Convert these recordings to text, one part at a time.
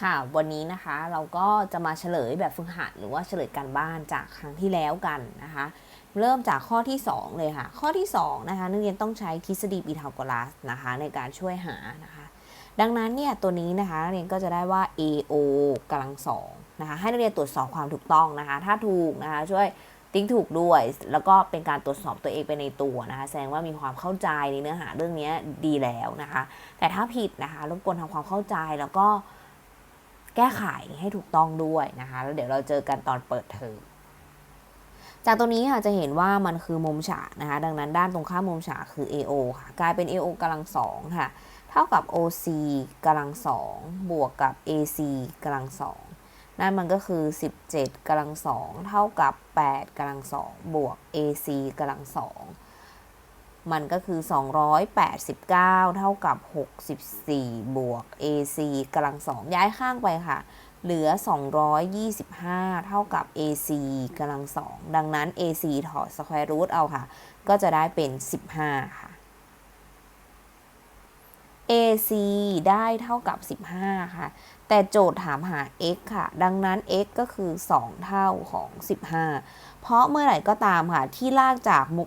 ค่ะ วันนี้นะคะเราก็จะมาเฉลยแบบฝึกหัดหรือว่าเฉลยการบ้านจากครั้งที่แล้วกันนะคะ เริ่มจากข้อที่ 2 เลยค่ะ ข้อที่2นะคะนักเรียนต้องใช้ทฤษฎีปีทาโกรัสนะคะในการช่วยหานะคะ ดังนั้นเนี่ยตัวนี้นะคะนักเรียนก็จะได้ว่า AO กำลังสองนะคะให้นักเรียนตรวจสอบความถูกต้องนะคะ ถ้าถูกนะคะช่วยติ๊กถูกด้วย แล้วก็เป็นการตรวจสอบตัวเองไปในตัวนะคะ แสดงว่ามีความเข้าใจในเนื้อหาเรื่องนี้ดีแล้วนะคะ แต่ถ้าผิดนะคะรบกวนทำความเข้าใจแล้วก็ แก้ไขให้ถูกต้องด้วยนะคะ แล้วเดี๋ยวเราเจอกันตอนเปิดเทอมจากตรงนี้ค่ะจะเห็นว่ามันคือมุมฉากนะคะ ดังนั้นด้านตรงข้ามมุมฉากคือ AO ค่ะ กลายเป็น AO กำลังสองค่ะ เท่ากับ OC กำลังสองบวกกับ AC กำลังสองนั่นมันก็คือ 17กำลังสองเท่ากับ 8กำลังสองบวก AC กำลังสอง มันก็คือ 289 เท่ากับ 64 บวก AC กำลังสองย้ายข้างไปค่ะ เหลือ 225 เท่ากับ AC กำลังสองดังนั้น AC ถอด square root เอาค่ะ ก็จะได้เป็น 15 ค่ะ AC ได้เท่ากับ 15 ค่ะ แต่โจทย์ถามหา x ค่ะ ดังนั้น x ก็คือ 2 เท่าของ 15 เพราะเมื่อไหร่ก็ตามค่ะ ที่ลากจากมุ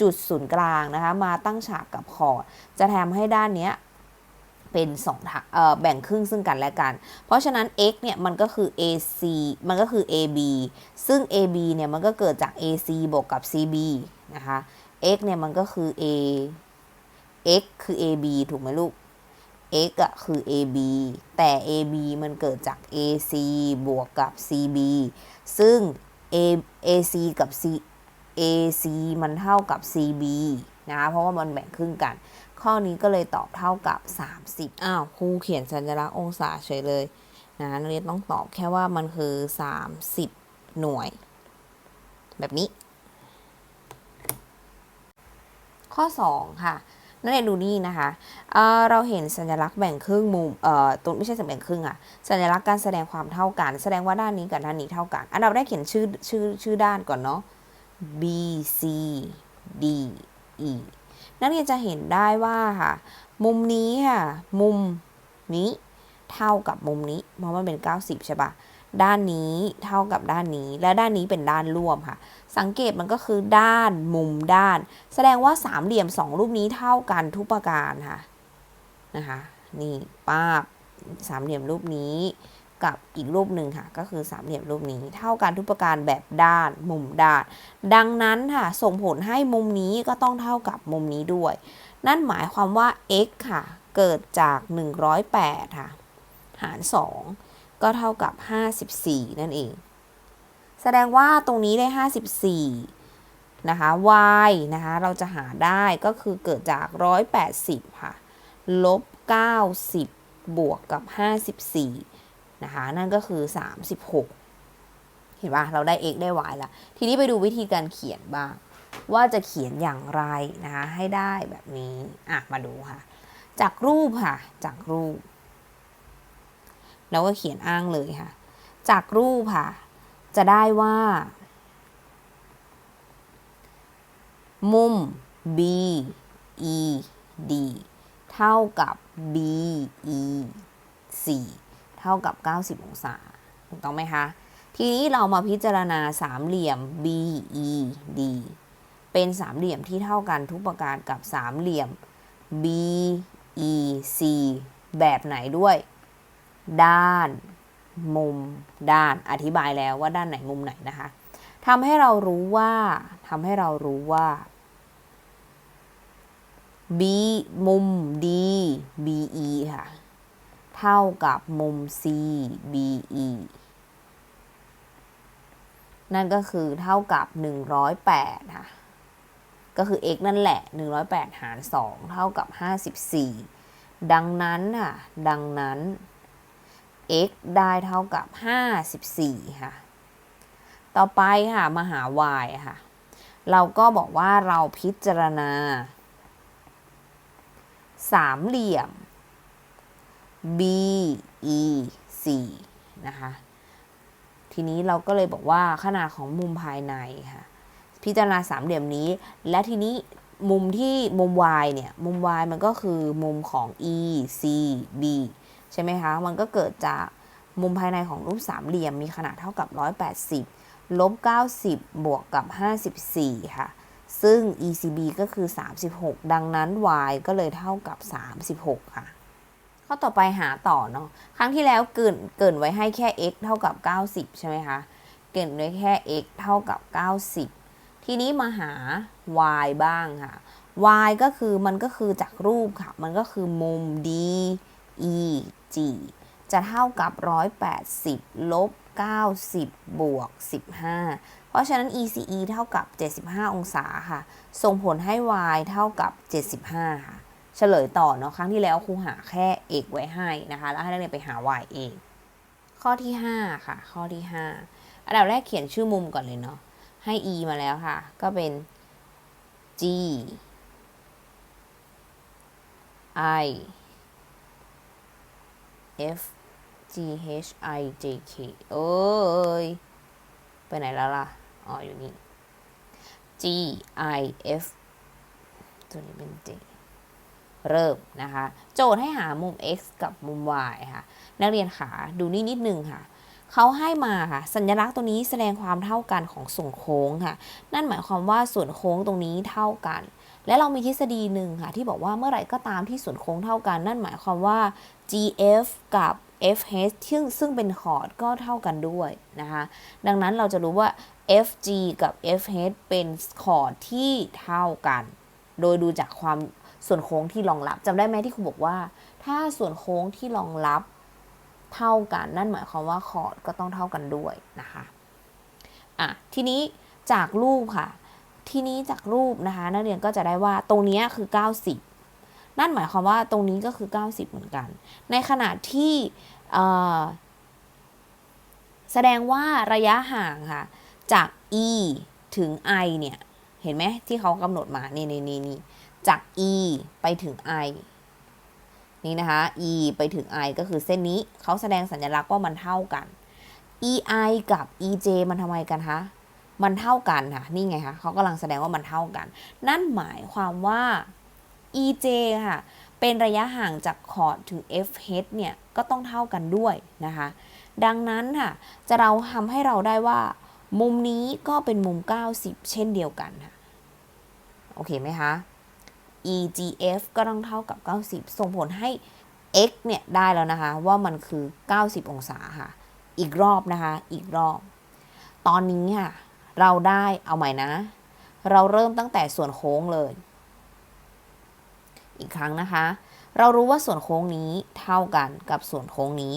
จุดศูนย์กลางนะคะมาตั้งฉากกับคอร์ดจะทำให้ด้านเนี้ยเป็น2ทางแบ่งครึ่งซึ่งกันและกัน เพราะฉะนั้น x เนี่ยมันก็คือ AC มันก็คือ AB ซึ่ง AB เนี่ยมันก็เกิดจาก AC บวกกับ CB นะคะ x เนี่ยมันก็คือ A x คือ AB ถูกไหมลูก x อะคือ AB แต่ AB มันเกิดจาก AC บวกกับ CB ซึ่ง A AC กับ C AC มันเท่ากับ CB นะคะเพราะว่ามันแบ่งครึ่งกัน ข้อนี้ก็เลยตอบเท่ากับ 30 อ้าวครูเขียนสัญลักษณ์องศาเฉยเลยนะนักเรียนต้องตอบแค่ว่ามันคือ 30 หน่วย แบบนี้ ข้อ 2 ค่ะนักเรียนดูนี่นะคะเเราเห็นสัญลักษณ์แบ่งครึ่งมุมเอ่อตรงไม่ใช่สัญแบ่งครึ่งอะสัญลักษณ์การแสดงความเท่ากัน แสดงว่าด้านนี้กับด้านนี้เท่ากัน อันดับแรกเขียนชื่อชื่อชื่อด้านก่อนเนาะ B C D E นักเรียนจะเห็นได้ว่าค่ะ มุมนี้ค่ะ มุมนี้เท่ากับมุมนี้เพราะมันเป็น 90 ใช่ปะด้านนี้เท่ากับด้านนี้ และด้านนี้เป็นด้านร่วมค่ะ สังเกตมันก็คือด้านมุมด้าน แสดงว่าสามเหลี่ยมสองรูปนี้เท่ากันทุกประการค่ะนะคะ นี่ป้าบสามเหลี่ยมรูปนี้ กับอีกรูปหนึ่งค่ะ ก็คือสามเหลี่ยมรูปนี้ เท่ากันทุกประการแบบด้าน มุมด้าน ดังนั้นค่ะ ส่งผลให้มุมนี้ก็ต้องเท่ากับมุมนี้ด้วย นั่นหมายความว่า x ค่ะ เกิดจาก 108 ค่ะ หาร 2 ก็เท่ากับ 54 นั่นเอง แสดงว่าตรงนี้ได้ 54 นะคะ y นะคะ เราจะหาได้ก็คือเกิดจาก 180 ค่ะ ลบ 90 บวกกับ 54 นะคะ นั่นก็คือ 36 เห็นปะเราได้ x ได้ y ละ ทีนี้ไปดูวิธีการเขียนบ้าง ว่าจะเขียนอย่างไรนะคะ ให้ได้แบบนี้ อะ มาดูค่ะ จากรูปค่ะ จากรูป เราก็เขียนอ้างเลยค่ะ จากรูปค่ะ จะได้ว่า มุม B E D เท่ากับ B E C เท่ากับ 90 องศา ถูกต้องไหมคะ ทีนี้เรามาพิจารณาสามเหลี่ยม B E D เป็นสามเหลี่ยมที่เท่ากันทุกประการกับสามเหลี่ยม B E C แบบไหนด้วย ด้าน มุม ด้าน อธิบายแล้วว่าด้านไหนมุมไหนนะคะทำให้เรารู้ว่าทำให้เรารู้ว่า B มุม D BE ค่ะ เท่ากับมุม C BE นั่นก็คือเท่ากับ 108 ค่ะ ก็คือ x นั่นแหละ 108 หาร 2 เท่ากับ 54 ดังนั้นค่ะ ดังนั้น x ได้เท่ากับ 54 ค่ะ ต่อไปค่ะ มาหา y ค่ะ เราก็บอกว่าเราพิจารณา สามเหลี่ยม B E C นะคะ ทีนี้เราก็เลยบอกว่าขนาดของมุมภายในค่ะ พิจารณาสามเหลี่ยมนี้ และทีนี้มุมที่มุม y เนี่ย มุม y มันก็คือมุมของ E C B ใช่ไหมคะ มันก็เกิดจากมุมภายในของรูปสามเหลี่ยมมีขนาดเท่ากับ 180 ลบ 90 บวกกับ 54 ค่ะ ซึ่ง ECB ก็คือ 36 ดังนั้น y ก็เลยเท่ากับ 36 ค่ะ ข้อต่อไปหาต่อเนาะครั้งที่แล้วเกินเกินไว้ให้แค่ x เท่ากับ 90 ใช่ไหมคะ เกินไว้แค่ x เท่ากับ 90 ทีนี้มาหา y บ้างค่ะ y ก็คือมันก็คือจากรูปค่ะ มันก็คือมุม d e g จะเท่ากับ 180 ลบ 90 บวก 15 เพราะฉะนั้น ECE เท่ากับ 75 องศาค่ะ ส่งผลให้ y เท่ากับ 75 ค่ะ เฉลยต่อเนาะครั้งที่แล้วครูหาแค่ x ไว้ให้นะคะ แล้วให้นักเรียนไปหา y เองข้อที่ 5 ค่ะ ข้อที่ 5 อันดับแรกเขียนชื่อมุมก่อนเลยเนาะให้ e มาแล้วค่ะ ก็เป็น g i f g h i j k เอ้ยไปไหนแล้วล่ะ อ๋ออยู่นี่ g i f ตัวนี้เป็น j เริ่มนะคะ โจทย์ให้หามุม x กับมุม y ค่ะ นักเรียนขาดูนี่นิดนึงค่ะเขาให้มาค่ะสัญลักษณ์ตัวนี้แสดงความเท่ากันของส่วนโค้งค่ะ นั่นหมายความว่าส่วนโค้งตรงนี้เท่ากัน และเรามีทฤษฎีหนึ่งค่ะ ที่บอกว่าเมื่อไหร่ก็ตามที่ส่วนโค้งเท่ากัน นั่นหมายความว่า GF กับ FH ซึ่งซึ่งเป็นคอร์ดก็เท่ากันด้วยนะคะ ดังนั้นเราจะรู้ว่า FG กับ FH เป็นคอร์ดที่เท่ากัน โดยดูจากความ ส่วนโค้งที่รองรับจำได้ไหมที่ครูบอกว่า ถ้าส่วนโค้งที่รองรับเท่ากัน นั่นหมายความว่าคอร์ดก็ต้องเท่ากันด้วยนะคะอะทีนี้จากรูปค่ะ ทีนี้จากรูปนะคะ นักเรียนก็จะได้ว่าตรงนี้คือ 90 นั่นหมายความว่าตรงนี้ก็คือ 90 เหมือนกัน ในขณะที่แสดงว่าระยะห่างค่ะ จาก e ถึง i เนี่ย เห็นไหมที่เขากำหนดมา นี่นี่นี่นี่ จาก e ไปถึง i นี่นะคะ e ไปถึง i ก็คือเส้นนี้เขาแสดงสัญลักษณ์ว่ามันเท่ากัน ei กับ ej มันทำไมกันคะ มันเท่ากันค่ะ นี่ไงคะเขากำลังแสดงว่ามันเท่ากัน นั่นหมายความว่า ej ค่ะ เป็นระยะห่างจากคอร์ดถึง fh เนี่ย ก็ต้องเท่ากันด้วยนะคะ ดังนั้นค่ะ จะเราทำให้เราได้ว่า มุมนี้ก็เป็นมุม 90 เช่นเดียวกันค่ะ โอเคไหมคะ EGF ก็ต้องเท่ากับ 90 ส่งผลให้ x เนี่ยได้แล้วนะคะว่ามันคือ 90 องศาค่ะ อีกรอบนะคะ อีกรอบ ตอนนี้ค่ะ เราได้เอาใหม่นะ เราเริ่มตั้งแต่ส่วนโค้งเลย อีกครั้งนะคะ เรารู้ว่าส่วนโค้งนี้เท่ากันกับส่วนโค้งนี้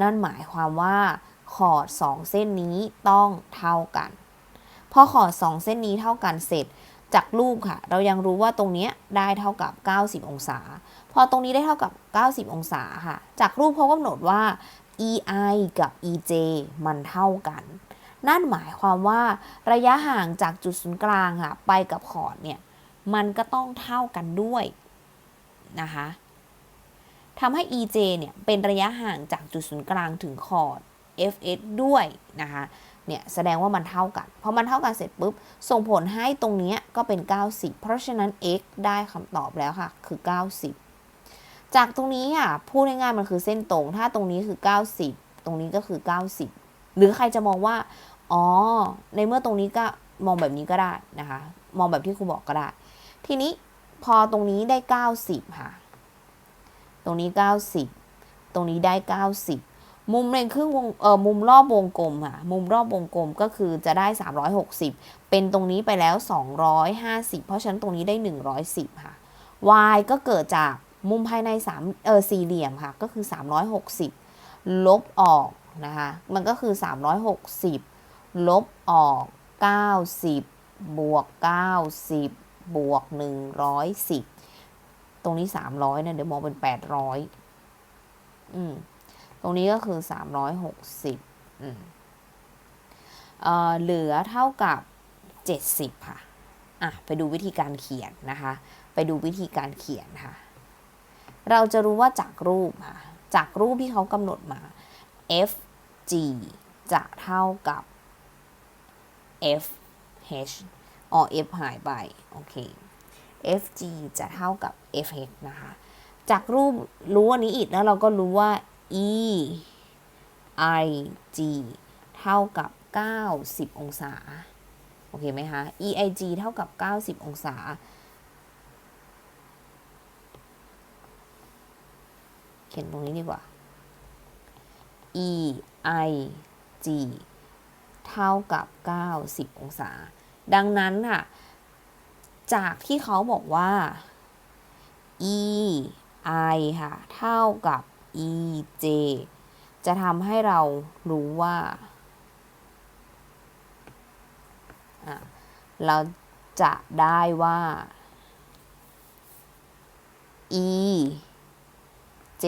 นั่นหมายความว่าขอด 2 เส้นนี้ต้องเท่ากัน พอขอด 2 เส้นนี้เท่ากันเสร็จจากรูปค่ะ เรายังรู้ว่าตรงเนี้ย ได้เท่ากับ 90 องศา พอตรงนี้ได้เท่ากับ 90 องศาค่ะ จากรูปเขากำหนดว่า ei กับ ej มันเท่ากัน นั่นหมายความว่าระยะห่างจากจุดศูนย์กลางค่ะ ไปกับขอดเนี่ย มันก็ต้องเท่ากันด้วยนะคะทำให้ EJ เนี่ยเป็นระยะห่างจากจุดศูนย์กลางถึงคอด FS ด้วยนะคะเนี่ยแสดงว่ามันเท่ากันพอมันเท่ากันเสร็จปุ๊บ ส่งผลให้ตรงนี้ก็เป็น 90 เพราะฉะนั้น x ได้คำตอบแล้วค่ะ คือ 90 จากตรงนี้อะพูดง่ายๆมันคือเส้นตรง ถ้าตรงนี้คือ 90 ตรงนี้ก็คือ 90 หรือใครจะมองว่า อ๋อ ในเมื่อตรงนี้ก็มองแบบนี้ก็ได้นะคะ มองแบบที่ครูบอกก็ได้ ทีนี้พอตรงนี้ได้ 90 ค่ะ ตรงนี้ 90 ตรงนี้ได้ 90 มุมในครึ่งวงเออมุมรอบวงกลมค่ะ มุมรอบวงกลมก็คือจะได้ 360 เป็นตรงนี้ไปแล้ว 250 เพราะฉะนั้นตรงนี้ได้ 110 ค่ะ y ก็เกิดจากมุมภายใน3เออสี่เหลี่ยมค่ะ ก็คือ 360 ลบออกนะคะ มันก็คือ 360 ลบออก 90 บวก 90 บวก 110 ตรงนี้ 300เนี่ยเดี๋ยวมองเป็น 800 อืม ตรงนี้ก็คือ 360อืมเอ่อเหลือเท่ากับ 70 ค่ะ อะ ไปดูวิธีการเขียนนะคะ ไปดูวิธีการเขียนค่ะ เราจะรู้ว่าจากรูปค่ะ จากรูปที่เขากำหนดมา FG จะเท่ากับ FH อ๋อ F หายไป โอเค FG จะเท่ากับ FH นะคะ จากรูปรู้อันนี้อีกแล้วเราก็รู้ว่า EIG เท่ากับ 90 องศา โอเคไหมคะ EIG เท่ากับ 90 องศา เขียนตรงนี้ดีกว่า EIG เท่ากับ 90 องศา ดังนั้นค่ะ จากที่เขาบอกว่า E I ค่ะ เท่ากับ E J จะทำให้เรารู้ว่า เราจะได้ว่า E J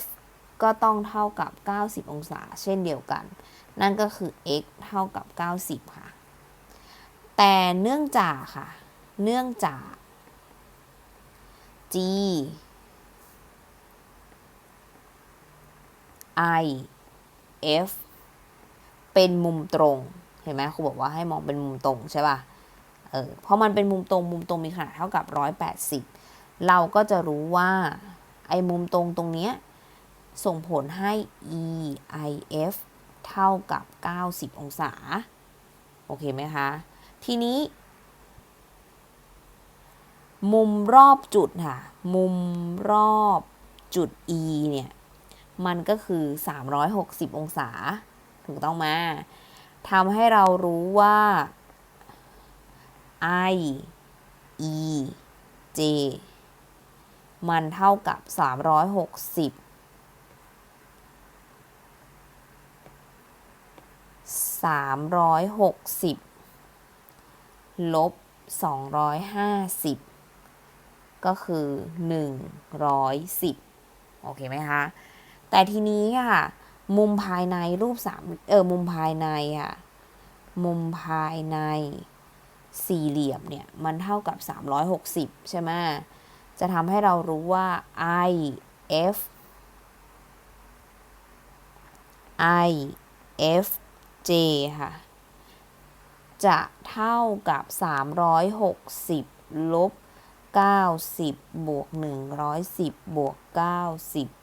F ก็ต้องเท่ากับ 90 องศา เช่นเดียวกัน นั่นก็คือ x เท่ากับ 90 ค่ะ แต่เนื่องจากค่ะ เนื่องจาก g i f เป็นมุมตรง เห็นไหมครูบอกว่าให้มองเป็นมุมตรงใช่ป่ะ เออ เพราะมันเป็นมุมตรง มุมตรงมีขนาดเท่ากับ 180 เราก็จะรู้ว่า ไอ้มุมตรงตรงเนี้ยส่งผลให้ e i f เท่ากับ 90 องศา โอเคไหมคะ ทีนี้ มุมรอบจุดค่ะ มุมรอบจุด e เนี่ย มันก็คือ 360 องศา ถูกต้องไหมทำให้เรารู้ว่า i e j มันเท่ากับ 360 360 ลบ 250 ก็คือ 110 โอเคไหมคะ แต่ทีนี้ค่ะ มุมภายในรูปสามเออมุมภายในค่ะ มุมภายในสี่เหลี่ยมเนี่ย มันเท่ากับ 360 ใช่ไหมจะทำให้เรารู้ว่า i f i f j ค่ะ จะเท่ากับ 360 ลบ 90 บวก 110 บวก 90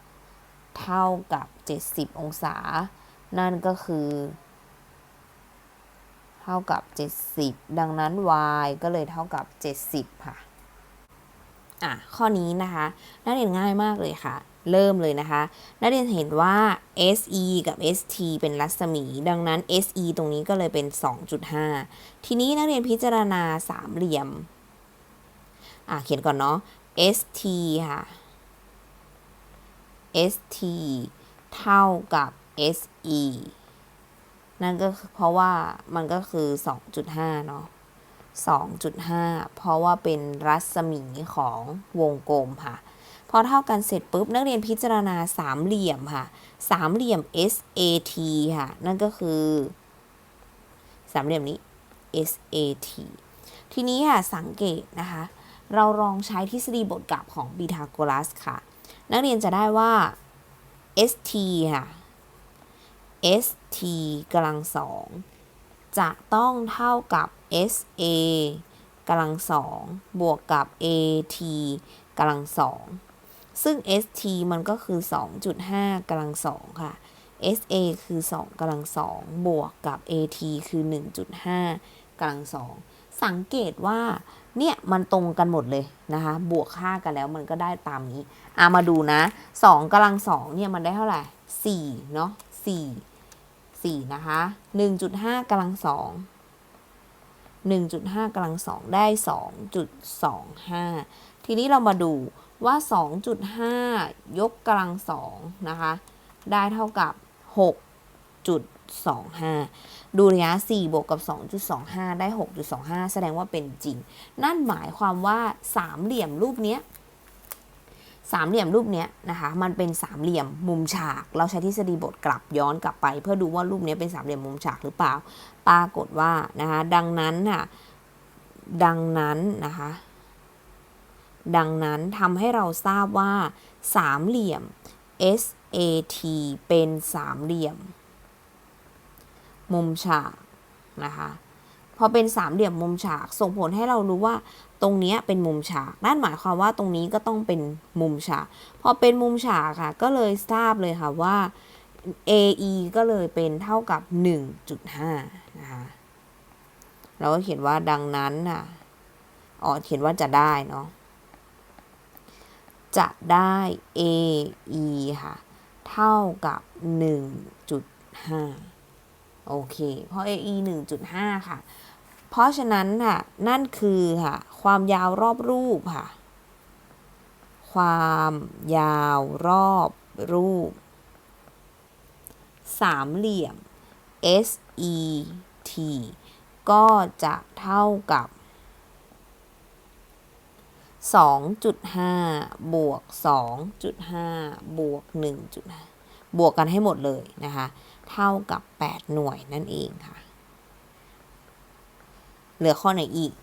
เท่ากับ 70 องศา นั่นก็คือ เท่ากับ 70 ดังนั้น y ก็เลยเท่ากับ 70 ค่ะอะข้อนี้นะคะนักเรียนง่ายมากเลยค่ะ เริ่มเลยนะคะนักเรียนเห็นว่า SE กับ ST เป็นรัศมี ดังนั้น SE ตรงนี้ก็เลยเป็น 2.5 ทีนี้นักเรียนพิจารณาสามเหลี่ยม อะเขียนก่อนเนาะ ST ค่ะ ST เท่ากับ SE นั่นก็เพราะว่ามันก็คือ 2.5 เนาะ 2.5 เพราะว่าเป็นรัศมีของวงกลมค่ะ พอเท่ากันเสร็จปุ๊บ นักเรียนพิจารณาสามเหลี่ยมค่ะ สามเหลี่ยม SAT ค่ะ นั่นก็คือ สามเหลี่ยมนี้ SAT ทีนี้ค่ะสังเกตนะคะ เราลองใช้ทฤษฎีบทกลับของพีทาโกรัสค่ะ นักเรียนจะได้ว่า ST ค่ะ ST กำลังสองจะต้องเท่ากับ SA กำลังสองบวกกับ AT กำลังสองซึ่ง ST มันก็คือ 2.5กำลังสองค่ะ SA คือ 2กำลังสองบวกกับ AT คือ 1.5กำลังสอง สังเกตว่าเนี่ยมันตรงกันหมดเลยนะคะ บวกค่ากันแล้วมันก็ได้ตามนี้อามาดูนะ2กำลังสองเนี่ยมันได้เท่าไหร่4เนาะ4 4นะคะ1.5กำลังสอง1.5กำลังสองได้ 2.25 ทีนี้เรามาดูว่า 2.5 ยกกำลังสองนะคะ ได้เท่ากับ 6.25 ดูระยะ4บวกกับ 2.25 ได้ 6.25 แสดงว่าเป็นจริง นั่นหมายความว่าสามเหลี่ยมรูปเนี้ยสามเหลี่ยมรูปเนี้ยนะคะมันเป็นสามเหลี่ยมมุมฉาก เราใช้ทฤษฎีบทกลับย้อนกลับไป เพื่อดูว่ารูปนี้เป็นสามเหลี่ยมมุมฉากหรือเปล่า ปรากฏว่านะคะดังนั้นค่ะดังนั้นนะคะดังนั้นทำให้เราทราบว่าสามเหลี่ยม SAT เป็นสามเหลี่ยม มุมฉากนะคะพอเป็นสามเหลี่ยมมุมฉากส่งผลให้เรารู้ว่าตรงนี้เป็นมุมฉากนั่นหมายความว่าตรงนี้ก็ต้องเป็นมุมฉาก พอเป็นมุมฉากค่ะ ก็เลยทราบเลยค่ะว่า AE ก็เลยเป็นเท่ากับ 1.5 นะคะเราก็เขียนว่าดังนั้นน่ะอ๋อเขียนว่าจะได้เนาะจะได้ AE ค่ะ เท่ากับ 1.5 โอเค เพราะ AE 1.5 ค่ะ เพราะฉะนั้นค่ะ นั่นคือค่ะ ความยาวรอบรูปค่ะ ความยาวรอบรูป สามเหลี่ยม SET ก็จะเท่ากับ 2.5 บวก 2.5 บวก 1.5 บวกกันให้หมดเลยนะคะ เท่ากับ 8 หน่วยนั่นเองค่ะ เหลือข้อไหนอีก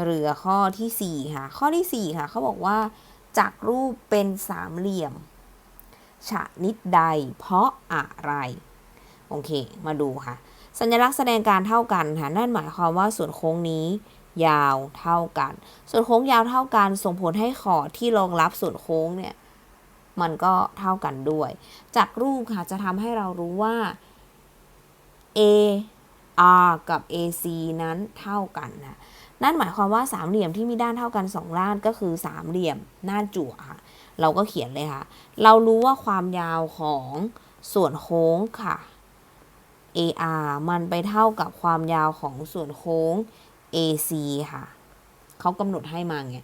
เหลือข้อที่ 4 ค่ะ ข้อที่ 4 ค่ะ เขาบอกว่าจากรูปเป็นสามเหลี่ยมชนิดใดเพราะอะไร โอเค มาดูค่ะ สัญลักษณ์แสดงการเท่ากันค่ะนั่นหมายความว่าส่วนโค้งนี้ยาวเท่ากัน ส่วนโค้งยาวเท่ากัน ส่งผลให้ขอดที่รองรับส่วนโค้งเนี่ย มันก็เท่ากันด้วย จากรูปค่ะจะทำให้เรารู้ว่า A R กับ AC นั้นเท่ากันนะ นั่นหมายความว่าสามเหลี่ยมที่มีด้านเท่ากันสองด้านก็คือสามเหลี่ยมหน้าจั่วค่ะ เราก็เขียนเลยค่ะ เรารู้ว่าความยาวของส่วนโค้งค่ะ AR มันไปเท่ากับความยาวของส่วนโค้ง AC ค่ะ เขากำหนดให้มาไง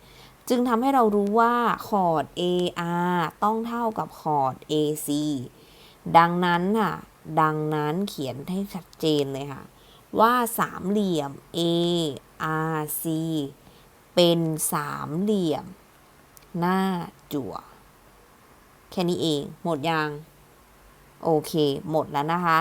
จึงทำให้เรารู้ว่าคอร์ด AR ต้องเท่ากับคอร์ด AC ดังนั้นค่ะ ดังนั้นเขียนให้ชัดเจนเลยค่ะ ว่าสามเหลี่ยม ARC เป็นสามเหลี่ยม หน้าจั่ว แค่นี้เอง หมดยัง โอเค หมดแล้วนะคะ